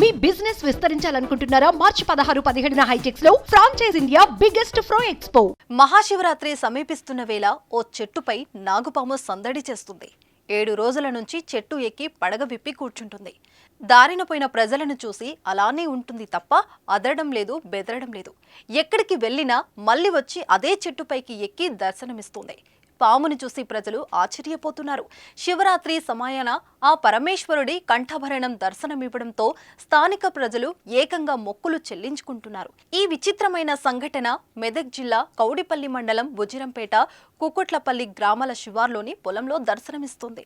మీ business విస్తరించాలనుకుంటున్నారా? మార్చి పదహారు పదిహేడున హైటెక్స్లో ఫ్రాంచైజ్ ఇండియా బిగ్గెస్ట్ ఫ్రో ఎక్స్పో మహాశివరాత్రి సమీపిస్తున్న వేళ ఓ చెట్టుపై నాగుపాము సందడి చేస్తుంది. ఏడు రోజుల నుంచి చెట్టు ఎక్కి పడగ విప్పి కూర్చుంటుంది. దారిన పోయిన ప్రజలను చూసి అలానే ఉంటుంది తప్ప అదరడం లేదు బెదరడం లేదు. ఎక్కడికి వెళ్ళినా మళ్ళీ వచ్చి అదే చెట్టుపైకి ఎక్కి దర్శనమిస్తుంది. పాముని చూసి ప్రజలు ఆశ్చర్యపోతున్నారు. శివరాత్రి సమయాన ఆ పరమేశ్వరుడి కంఠభరణం దర్శనమివ్వడంతో స్థానిక ప్రజలు ఏకంగా మొక్కులు చెల్లించుకుంటున్నారు. ఈ విచిత్రమైన సంఘటన మెదక్ జిల్లా కౌడిపల్లి మండలం బుజిరంపేట కుకుట్లపల్లి గ్రామాల శివార్లోని పొలంలో దర్శనమిస్తుంది.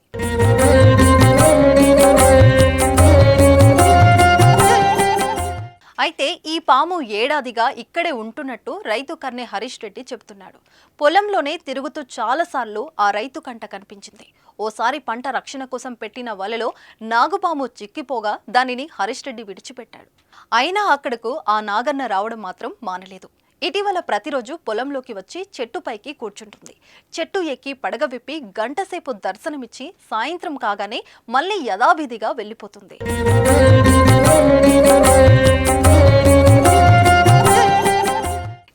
అయితే ఈ పాము ఏడాదిగా ఇక్కడే ఉంటున్నట్టు రైతు కర్ణే హరీష్ రెడ్డి చెబుతున్నాడు. పొలంలోనే తిరుగుతూ చాలాసార్లు ఆ రైతు కంట కనిపించింది. ఓసారి పంట రక్షణ కోసం పెట్టిన వలలో నాగుపాము చిక్కిపోగా దానిని హరీష్ రెడ్డి విడిచిపెట్టాడు. అయినా అక్కడకు ఆ నాగన్న రావడం మాత్రం మానలేదు. ఇటీవల ప్రతిరోజు పొలంలోకి వచ్చి చెట్టుపైకి కూర్చుంటుంది. చెట్టు ఎక్కి పడగ విప్పి గంటసేపు దర్శనమిచ్చి సాయంత్రం కాగానే మళ్ళీ యథావిధిగా వెళ్ళిపోతుంది.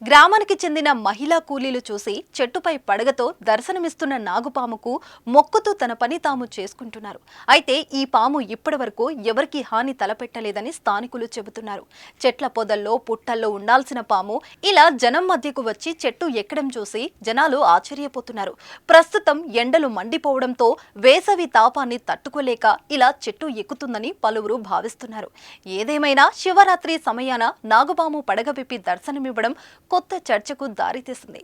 గ్రామానికి చెందిన మహిళా కూలీలు చూసి చెట్టుపై పడగతో దర్శనమిస్తున్న నాగుపాముకు మొక్కుతూ తన పని తాము చేసుకుంటున్నారు. అయితే ఈ పాము ఇప్పటి వరకు ఎవరికీ హాని తలపెట్టలేదని స్థానికులు చెబుతున్నారు. చెట్ల పొదల్లో పుట్టల్లో ఉండాల్సిన పాము ఇలా జనం మధ్యకు వచ్చి చెట్టు ఎక్కడం చూసి జనాలు ఆశ్చర్యపోతున్నారు. ప్రస్తుతం ఎండలు మండిపోవడంతో వేసవి తాపాన్ని తట్టుకోలేక ఇలా చెట్టు ఎక్కుతుందని పలువురు భావిస్తున్నారు. ఏదేమైనా శివరాత్రి సమయాన నాగుపాము పడగవిప్పి దర్శనమివ్వడం కొత్త చర్చకు దారితీసింది.